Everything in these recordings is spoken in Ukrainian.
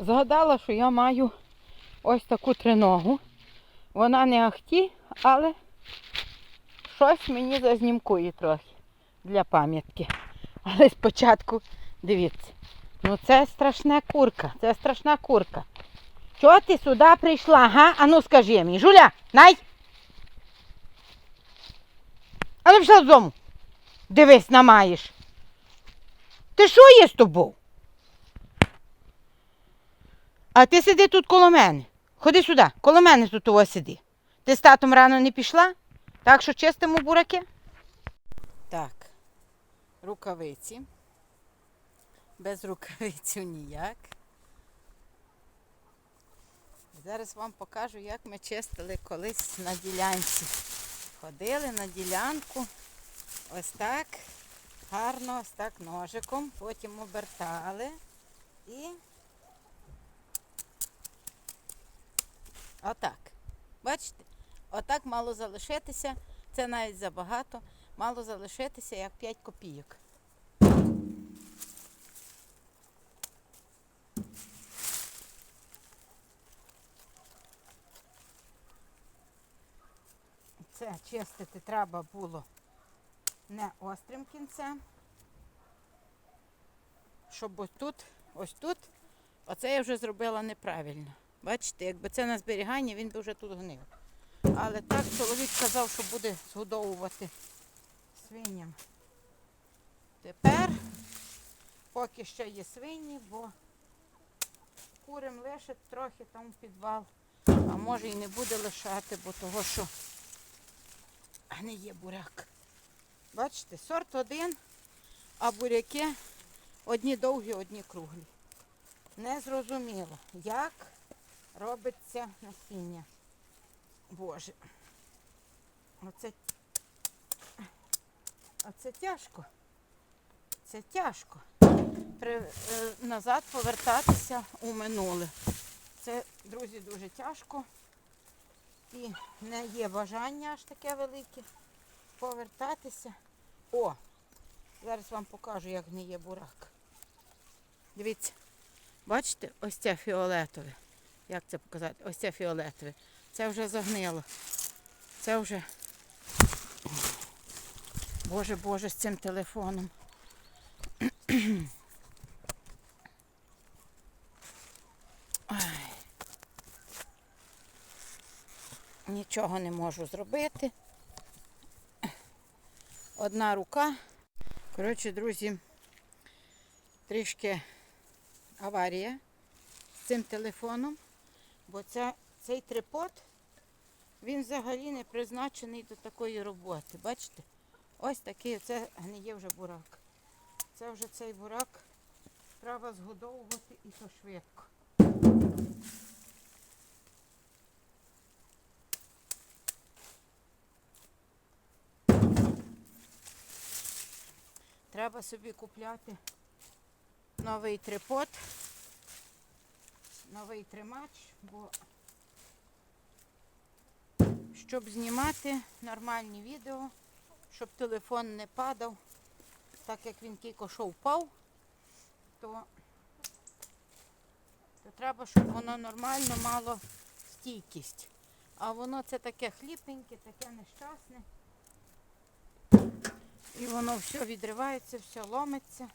Згадала, що я маю ось таку триногу. Вона не ахті, але щось мені зазнімкує трохи для пам'ятки. Але спочатку дивіться. Ну це страшна курка, це страшна курка. Чого ти сюди прийшла, га? Ану скажи мені. Жуля, най! А ну пішла додому. Дивись, намаєш. Ти що є з тобою? А ти сиди тут коло мене. Ходи сюди, коло мене тут того сиди. Ти з татом рано не пішла? Так що чистимо бураки? Так, рукавиці. Без рукавицю ніяк. Зараз вам покажу, як ми чистили колись на ділянці. Ходили на ділянку ось так, гарно, ось так ножиком, потім обертали і отак. Бачите? Отак мало залишитися, це навіть забагато, мало залишитися як 5 копійок. Це чистити треба було не острим кінцем. Щоб ось тут, ось тут, оце я вже зробила неправильно. Бачите, якби це на зберігання, він би вже тут гнив. Але так чоловік казав, що буде згодовувати свиням. Тепер, поки ще є свині, бо курим лише трохи там в підвал, а може і не буде лишати, бо того, що не є буряк. Бачите, сорт один, а буряки одні довгі, одні круглі. Не зрозуміло, як робиться насіння. Боже. Оце, оце тяжко. Це тяжко. При, е, назад повертатися у минуле. Це, друзі, дуже тяжко. І не є бажання аж таке велике повертатися. О! Зараз вам покажу, як гниє бурак. Дивіться, бачите, ось це фіолетове. Як це показати? Ось це фіолетове. Це вже загнило. Це вже. Боже, Боже, з цим телефоном. Нічого не можу зробити. Одна рука. Коротше, друзі, трішки аварія з цим телефоном, бо ця, цей трипод, він взагалі не призначений до такої роботи. Бачите? Ось такий, це гниє вже бурак. Це вже цей бурак треба згодовувати і то швидко. Треба собі купляти новий трипод, новий тримач, бо щоб знімати нормальні відео, щоб телефон не падав, так як він тільки що впав, то, то треба, щоб воно нормально мало стійкість. А воно це таке хліпеньке, таке нещасне. І воно все відривається, все ломиться.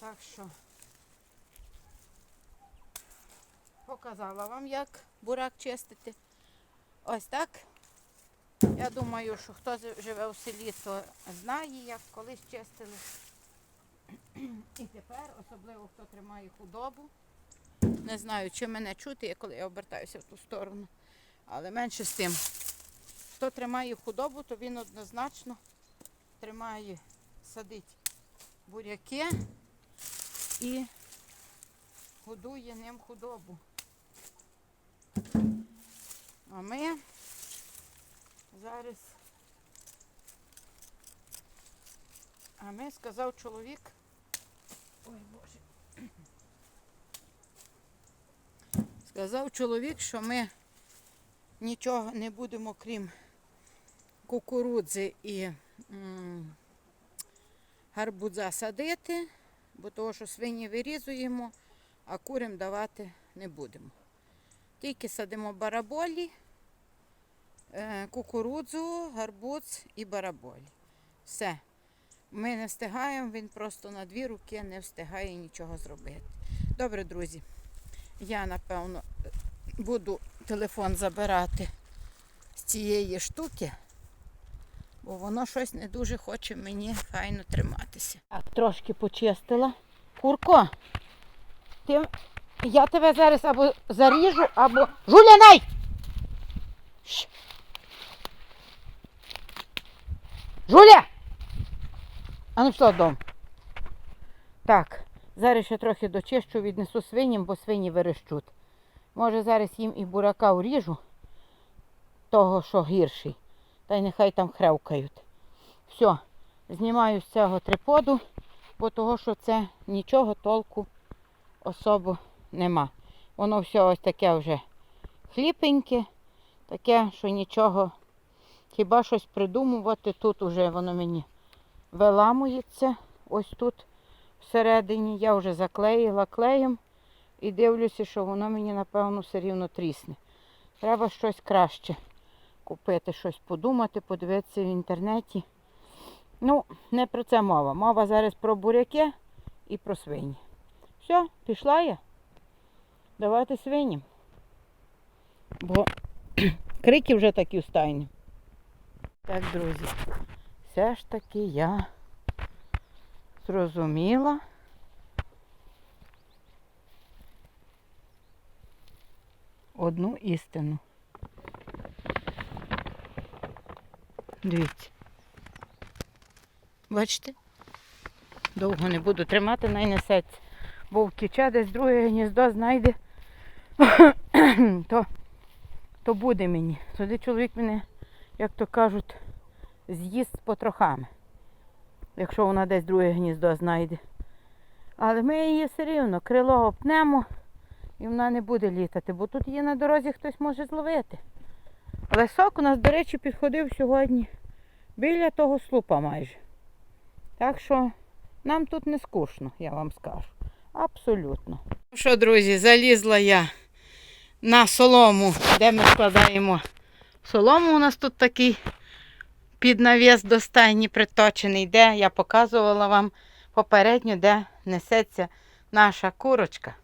Так що показала вам, як бурак чистити. Ось так. Я думаю, що хто живе в селі, то знає, як колись чистили. І тепер, особливо хто тримає худобу. Не знаю, чи мене чути, коли я обертаюся в ту сторону. Але менше з тим. Хто тримає худобу, то він однозначно тримає, садить буряки і годує ним худобу. А ми зараз. А ми сказав чоловік. Ой Боже. Сказав чоловік, що ми нічого не будемо, крім кукурудзи і м, гарбуза садити, бо того, що свині вирізуємо, а курям давати не будемо. Тільки садимо бараболі, е, кукурудзу, гарбуз і бараболі. Все. Ми не встигаємо, він просто на дві руки не встигає нічого зробити. Добре, друзі. Я, напевно, буду телефон забирати з цієї штуки, бо воно щось не дуже хоче мені файно триматися. Так, трошки почистила. Курко, ти... я тебе зараз або заріжу, або. Жуля, най! Жуля! А ну пішла додому. Так, зараз ще трохи дочищу, віднесу свиням, бо свині верещуть. Може зараз їм і бурака уріжу, того, що гірший. Та й нехай там хревкають. Все, знімаю з цього триподу, бо того, що це нічого толку особо нема. Воно все ось таке вже хліпеньке, таке, що нічого, хіба щось придумувати. Тут уже воно мені виламується. Ось тут всередині. Я вже заклеїла клеєм і дивлюся, що воно мені, напевно, все рівно трісне. Треба щось краще купити, щось подумати, подивитися в інтернеті. Ну, не про це мова. Мова зараз про буряки і про свині. Все, пішла я. Давати свиням. Бо крики вже такі в стайні. Так, друзі, все ж таки я зрозуміла. Одну істину. Дивіться. Бачите? Довго не буду тримати, най несеться. Бо втіче десь друге гніздо знайде, то, то буде мені. Тоді чоловік мене, як то кажуть, з'їсть потрохами. Якщо вона десь друге гніздо знайде. Але ми її все рівно крило опнемо і вона не буде літати, бо тут її на дорозі хтось може зловити. Але сок у нас, до речі, підходив сьогодні біля того слупа майже. Так що нам тут не скучно, я вам скажу. Абсолютно. Ну Що, друзі, залізла я на солому, де ми складаємо солому. У нас тут такий під навіс до стайні приточений, де я показувала вам попередньо, де несеться наша курочка.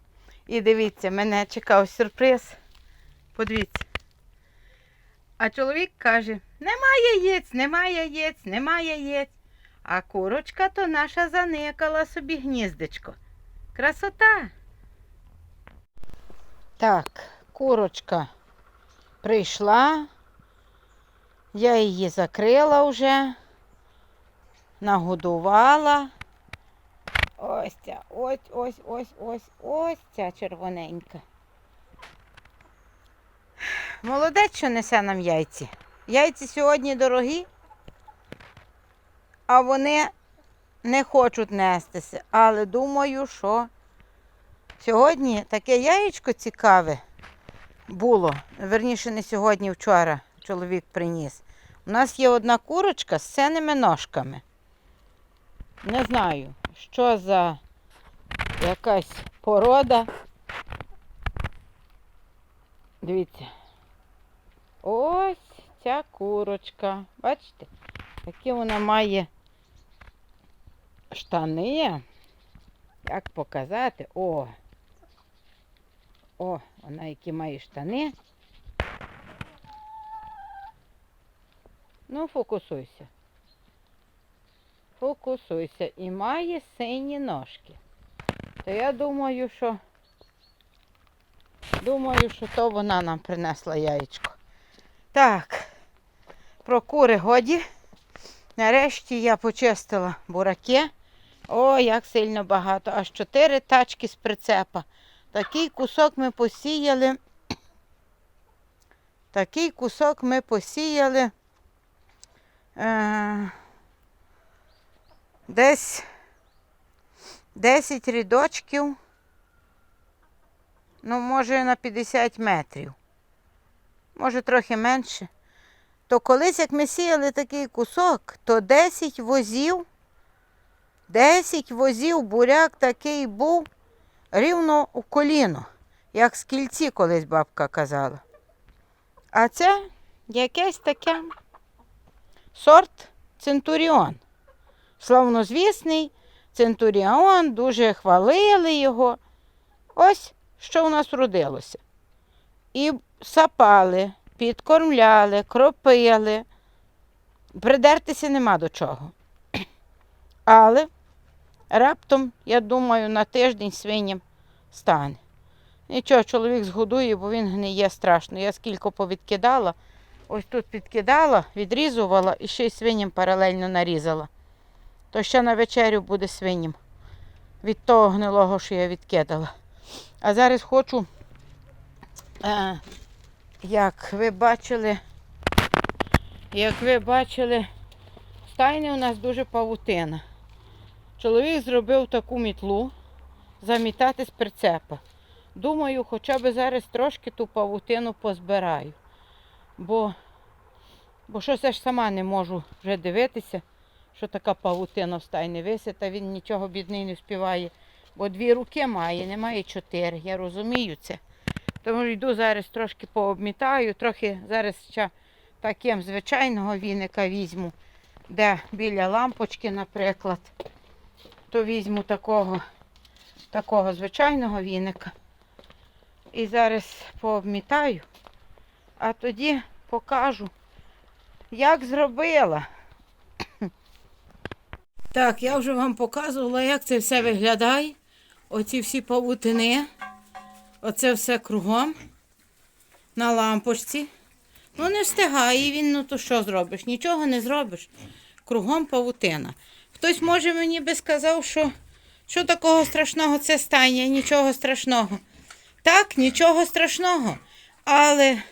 І дивіться, мене чекав сюрприз. Подивіться. А чоловік каже: немає яєць, немає яєць, немає яєць. А курочка то наша заникала собі гніздечко. Красота. Так, курочка прийшла. Я її закрила вже, нагодувала. Ось ця, ось, ось, ось, ось, ось ця червоненька. Молодець, що несе нам яйці. Яйці сьогодні дорогі, а вони не хочуть нестися. Але думаю, що сьогодні таке яєчко цікаве було. Верніше, не сьогодні, вчора чоловік приніс. У нас є одна курочка з синими ножками. Не знаю, що за якась порода. Дивіться. Ось ця курочка. Бачите? Які вона має штани. Як показати? О! О, вона які має штани. Ну, фокусуйся. Фокусуйся. І має сині ножки. То я думаю, що думаю, що то вона нам принесла яєчко. Так, про кури годі. Нарешті я почистила бураки. О, як сильно багато. Аж чотири тачки з прицепа. Такий кусок ми посіяли. Такий кусок ми посіяли. Е, десь 10 рядочків. Ну, може, на 50 метрів. Може, трохи менше. То колись, як ми сіяли такий кусок, то 10 возів, 10 возів буряк такий був рівно у коліно, як скільці колись бабка казала. А це якесь таке сорт Центуріон. Славнозвісний Центуріон, дуже хвалили його. Ось що у нас вродилося. І сапали, підкормляли, кропили. Придертися нема до чого. Але раптом, я думаю, на тиждень свиням стане. Нічого, чоловік згодує, бо він гниє страшно. Я скільки повідкидала, ось тут підкидала, відрізувала і ще й свиням паралельно нарізала. То ще на вечерю буде свиням від того гнилого, що я відкидала. А зараз хочу, е, як ви бачили, як ви бачили, в стайні у нас дуже павутина. Чоловік зробив таку мітлу замітати з прицепа. Думаю, хоча б зараз трошки ту павутину позбираю. Бо, бо щось я ж сама не можу вже дивитися, що така павутина в стайні а він нічого бідний не співає. Бо дві руки має, немає чотири. Я розумію це. Тому йду зараз трошки пообмітаю, трохи зараз ще таким звичайного віника візьму, де біля лампочки, наприклад, то візьму такого, такого звичайного віника. І зараз пообмітаю, а тоді покажу, як зробила. Так, я вже вам показувала, як це все виглядає. Оці всі павутини. Оце все кругом на лампочці. Ну, не встигає він, ну то що зробиш? Нічого не зробиш. Кругом павутина. Хтось може мені би сказав, що, що такого страшного це стайня, нічого страшного. Так, нічого страшного. Але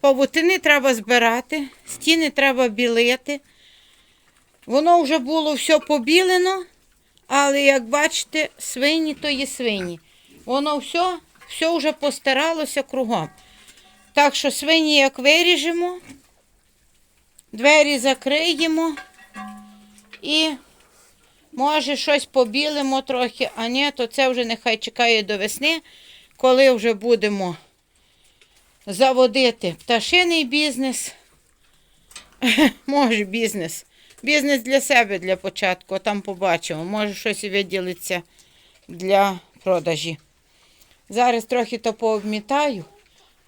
павутини треба збирати, стіни треба білити. Воно вже було все побілено, але як бачите, свині то є свині. Воно все, все вже постаралося кругом. Так що свині як виріжемо, двері закриємо і може щось побілимо трохи, а ні, то це вже нехай чекає до весни, коли вже будемо заводити пташиний бізнес. Може бізнес. Бізнес для себе для початку, там побачимо. Може щось виділиться для продажі. Зараз трохи то пообмітаю,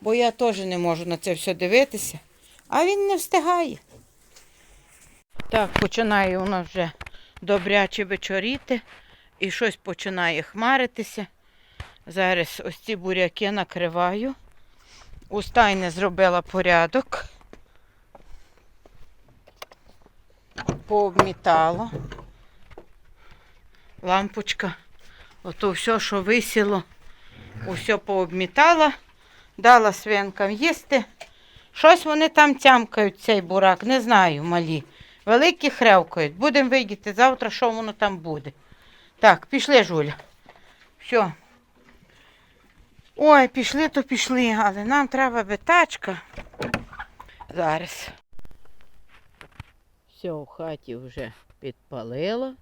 бо я теж не можу на це все дивитися, а він не встигає. Так, починає у нас вже добряче вечоріти і щось починає хмаритися. Зараз ось ці буряки накриваю. У стайні зробила порядок. Пообмітала. Лампочка. Ото все, що висіло, усе пообмітала, дала свинкам їсти. Щось вони там тямкають, цей бурак, не знаю, малі. Великі хревкають. Будемо видіти завтра, що воно там буде. Так, пішли, Жуля. Все. Ой, пішли, то пішли, але нам треба би тачка. Зараз. Все, в хаті вже підпалило.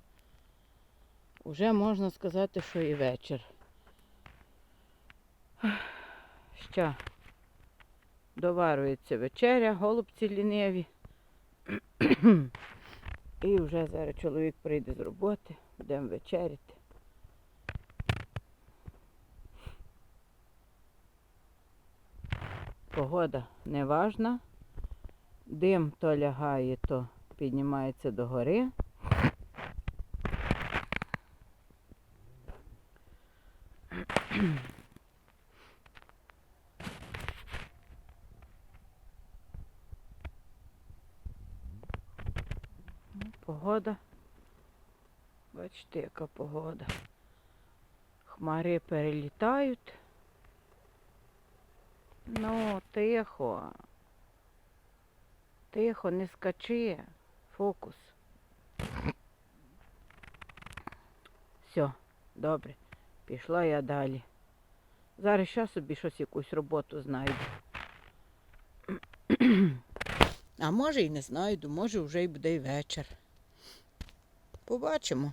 Уже можна сказати, що і вечір. Ще доварюється вечеря, голубці ліниві. І вже зараз чоловік прийде з роботи, будемо вечеряти. Погода не важна. Дим то лягає, то піднімається до гори. Ну, Погода. Бачите, яка погода. Хмари перелітають. Ну, тихо. Тихо, не скачи. Фокус. Все, добре. Пішла я далі. Зараз ще собі щось якусь роботу знайду. А може і не знайду, може вже й буде й вечір. Побачимо.